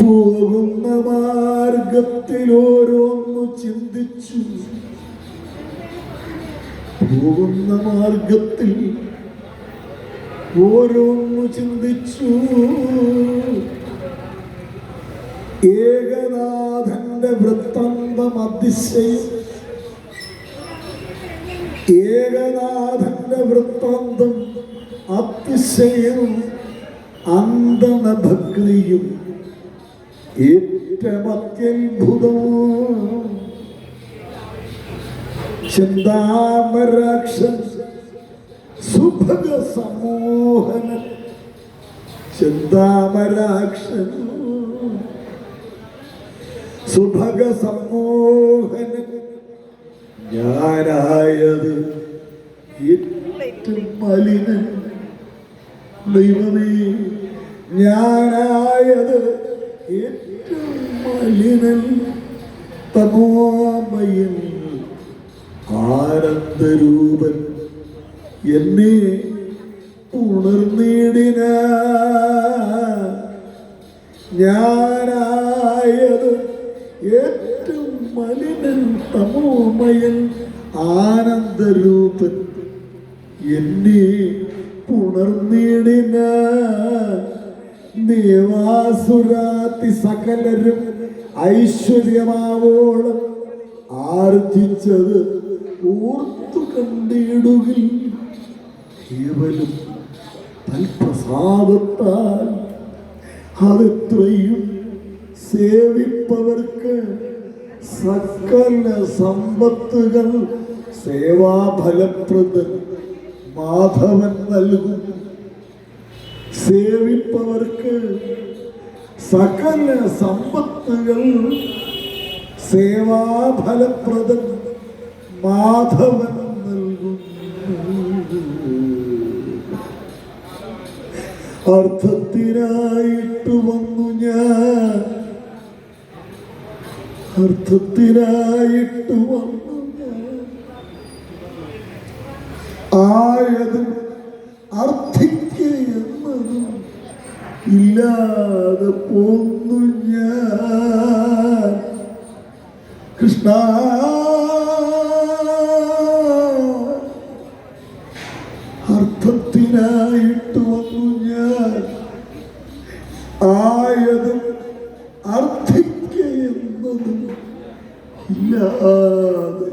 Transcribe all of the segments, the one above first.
പോകുന്ന മാർഗത്തിൽ ഓരോന്നു ചിന്തിച്ചു. പോകുന്ന മാർഗത്തിൽ ഓരോന്നു ചിന്തിച്ചു. ഏകനാഥന്റെ വൃത്തന്തം അതിശയം. ഏകനാഥന്റെ വൃത്താന്തം അതിശയം. അന്തണ ഭക്തിയും ഏറ്റമത്യത്ഭുതവും ചിന്താമരാക്ഷൻ സുഭഗ സമൂഹന ചിന്താമരാക്ഷൻ സുഭഗ സമോഹന ഞാനായത് ഏറ്റവും മലിനൻ ദൈവമേ. ഞാനായത് ആനന്ദരൂപൻ എന്നെ ഉണർന്നിടിന ഞാനായത് ഏറ്റവും മലിനൻ തമോമയൻ ആനന്ദരൂപൻ എന്നെ ഉണർന്നിടിന ദേവാസുരാതി സകലരും ഐശ്വര്യമാവോളം ആർജിച്ചത് ഓർത്തു കണ്ടിടുകിൽ കേവലും തൽപ്രസാദത്താൽ അതെത്രയും സേവിപ്പവർക്ക് സകല സമ്പത്തുകൾ സേവാഫലപ്രദൻ മാധവൻ നൽകും. സേവിപ്പവർക്ക് സകല സമ്പത്തുകൾ സേവാഫലപ്രദ മാധവൻ നൽകുന്നു. അർത്ഥത്തിനായിട്ട് വന്നു ഞാൻ. അർത്ഥത്തിനായിട്ട് വന്നു ഞാൻ. ആയതും അർത്ഥിക്കുന്നതും ഇല്ലാതെ പോന്നു ഞാൻ. കൃഷ്ണ. അർത്ഥത്തിനായിട്ട് വന്നു ഞാൻ. ആയതും അർത്ഥിക്കുന്നതും ഇല്ലാതെ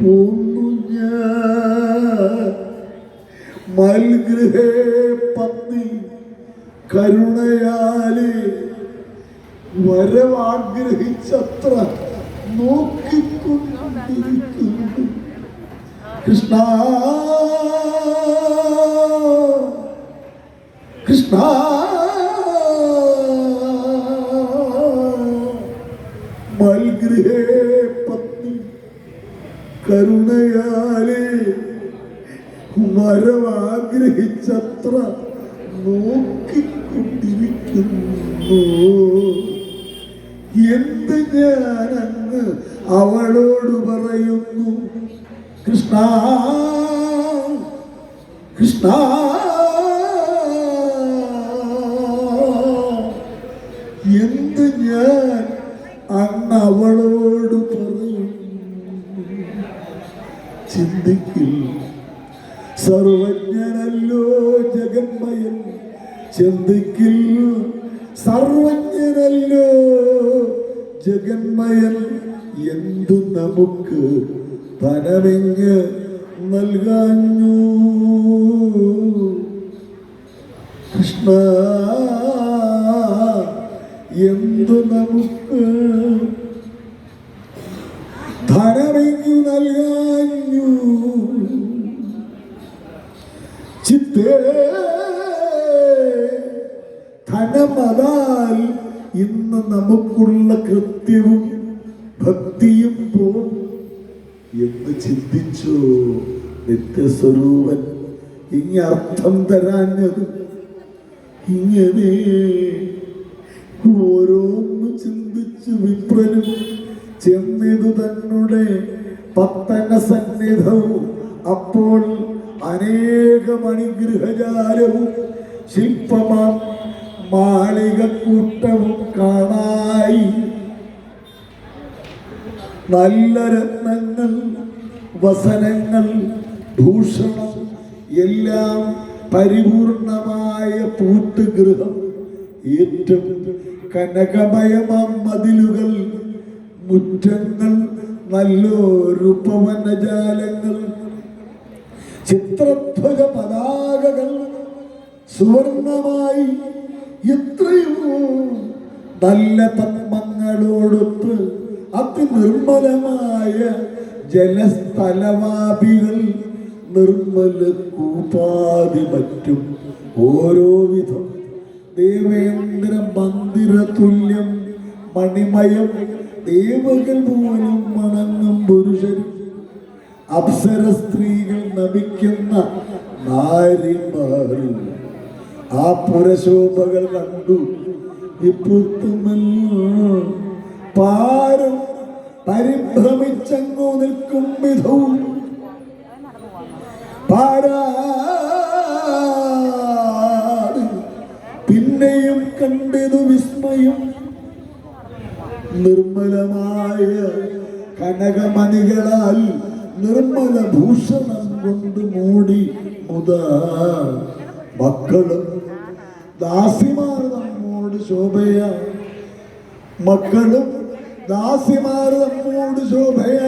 പോന്നു ഞാൻ. മൽഗൃഹേ പത്നി കരുണയാലെ വരവാഗ്രഹിച്ചത്ര നോക്കിക്കൊണ്ടിരിക്കുന്നു. കൃഷ്ണ കൃഷ്ണ മൽഗൃഹേ പത്നി കരുണയാലി വരവാഗ്രഹിച്ചത്ര നോക്കിക്കൊണ്ടിരിക്കുന്നു എന്ത് അങ്ങ് അവളോട് പറയുന്നു? കൃഷ്ണ കൃഷ്ണ. എന്ത് ഞാൻ അന്ന് അവളോട് പറയുന്നു? ചിന്തിക്കിൽ സർവജ്ഞനല്ലോ ജഗന്മയൻ. ചിന്തിക്കിൽ ജഗന്മയൻ എന്തു നമുക്ക് ധനമെങ്ങ് നൽകാഞ്ഞു? കൃഷ്ണ എന്തു നമുക്ക് ധനമെങ്ങു നൽകാഞ്ഞു? ചിത്തേ ധനമതാൽ ഇന്ന് നമുക്കുള്ള കൃത്യവും ഭക്തിയും പോകും എന്ന് ചിന്തിച്ചു നിത്യസ്വരൂപൻ ഇനി അർത്ഥം തരാഞ്ഞത് ഇങ്ങനെ ഓരോന്ന് ചിന്തിച്ചു വിപ്രനും ചെന്നിതു തന്നെ പത്തന സന്നിധവും. അപ്പോൾ അനേകം അനുഗ്രഹജാലവും ശില്പമാം മാളികക്കൂട്ടവും കാണായി. നല്ല രത്നങ്ങൾ വസനങ്ങൾ ഭൂഷണം എല്ലാം പരിപൂർണമായ പൂട്ടുഗൃഹം ഏറ്റവും കനകമയമാം മതിലുകൾ മുറ്റങ്ങൾ നല്ലൊരു പവനജാലങ്ങൾ ചിത്രധ്വജ പതാകകൾ സുവർണമായി എത്രയോ നല്ല പത്മങ്ങളോടൊത്ത് അതിനിർമ്മലമായ ജലസ്ഥലവാപികൾ നിർമ്മല കൂപാതി മറ്റും ഓരോ വിധം. ദേവേന്ദ്ര മന്ദിര തുല്യം മണിമയം ദേവകൾ പോലും മണങ്ങും പുരുഷരും. അപ്സര സ്ത്രീകൾ നമിക്കുന്ന നാരിമാർ. ആ പുരശോഭകൾ കണ്ടു. ഇപ്പുത്തുമല്ലോ പാരും പരിഭ്രമിച്ചങ്ങു നിൽക്കും വിധവും. പിന്നെയും കണ്ടതു വിസ്മയം. നിർമ്മലമായ കനകമണികളാൽ നിർമ്മല ഭൂഷണം കൊണ്ട് മൂടി മുതാ. മക്കളും ദാസിമാർ നമ്മോട് ശോഭയ. മക്കളും ദാസിമാർ നമ്മോട് ശോഭയ.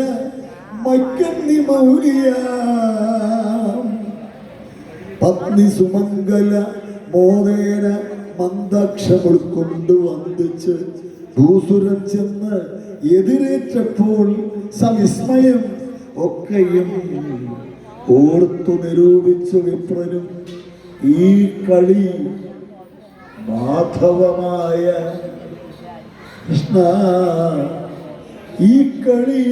മക്കന്നി മൗലിയ. പത്നി സുമംഗല മോദേന മന്ദക്ഷ കൊണ്ട് വന്ദിച്ച് ഭൂസുരൻ ചെന്ന് എതിരേറ്റപ്പോൾ സവിസ്മയം ഒക്കെയും ഓർത്തു നിരൂപിച്ചു വിപ്രനും. ഈ കളി മാധവമായ കൃഷ്ണ. ഈ കളി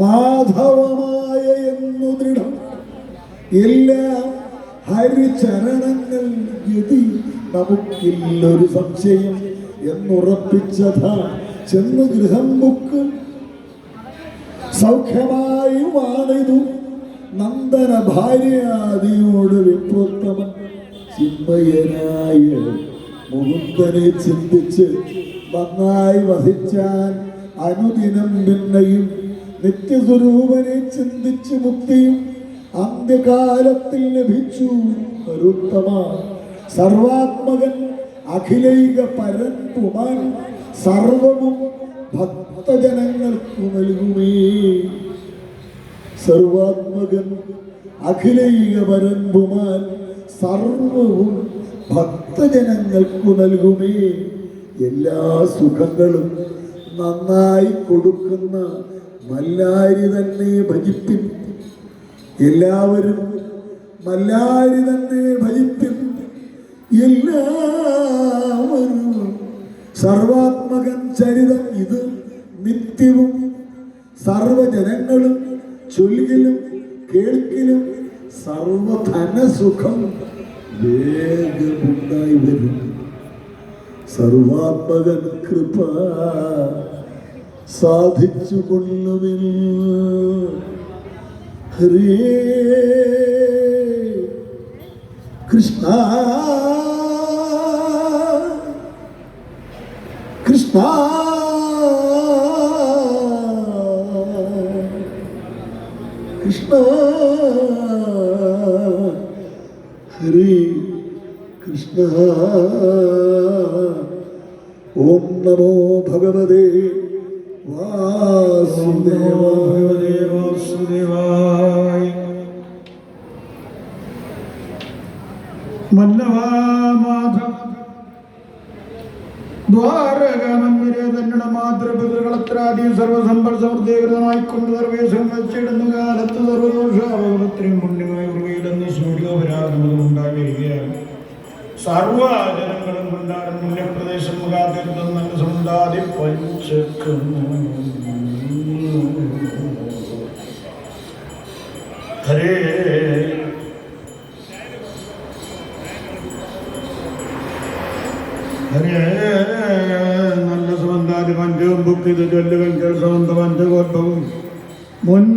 മാധവമായ എന്നു ദൃഢം. എല്ലാ ഹരിചരണങ്ങൾ ഗതി നമുക്കില്ലൊരു സംശയം എന്നുറപ്പിച്ചതാ ചെന്ന് ഗൃഹം ബുക്ക്. സൗഖ്യമായും വാണിതു നന്ദന ഭാര്യാദിയോട് വിപ്രോത്തമൻ ചിന്മയനായ മുകുന്ദനെ ചിന്തിച്ച് നന്നായി വസിച്ചാൽ അനുദിനം പിന്നെയും നിത്യസ്വരൂപനെ ചിന്തിച്ച് മുക്തിയും അന്ത്യകാലത്തിൽ ലഭിച്ചു. കരുത്തമ സർവാത്മകൻ അഖിലൈക പരൻ പുമാൻ സർവവും ഭക്തജനങ്ങൾക്കു നൽകുമേ. സർവാത്മകൻ പുമാൻ സർവവും ഭക്തജനങ്ങൾക്കു നൽകുമേ. എല്ലാ സുഖങ്ങളും നന്നായി കൊടുക്കുന്ന മല്ലാരി തന്നെ ഭജിപ്പിൻ. എല്ലാവരും മല്ലാരി തന്നെ ഭജിപ്പിൻ. എല്ലാവരും സർവാത്മകൻ ചരിതം ഇത് നിത്യവും സർവജനങ്ങളും ചൊല്ലിലും കേൾക്കിലും സർവധനസുഖം വേഗമുണ്ടായി വരും. സർവാത്മകൻ കൃപ സാധിച്ചു കൊള്ളുവിൽ ഹരേ കൃഷ്ണ. കൃഷ്ണ. ഹരേ കൃഷ്ണ. ഓം നമോ ഭഗവതേ വാസുദേവായ. വാസുദേവായ മല്ലവാമാധവ തന്നട തങ്ങളുടെ മാതൃപിതൃകളത്രാദി സർവസമ്പൽ സമൃദ്ധീകൃതമായിക്കൊണ്ട് സർവേശം വെച്ചിടുന്ന കാലത്ത് സർവദോഷാപകടത്തിനും പുണ്യമായ ഉറവയിലെന്ന് സൂര്യോപരാഗമതും ഉണ്ടായിരിക്കുകയാണ്. സർവജനങ്ങളും കൊണ്ടാടും പുണ്യപ്രദേശം മുഖാതിരുത്തം നല്ല സമുദാതി പഞ്ചക്കുന്നു ഹരേ പഞ്ചവും സ്വന്തം അഞ്ചു മൃഗോരം തന്നെയുമായ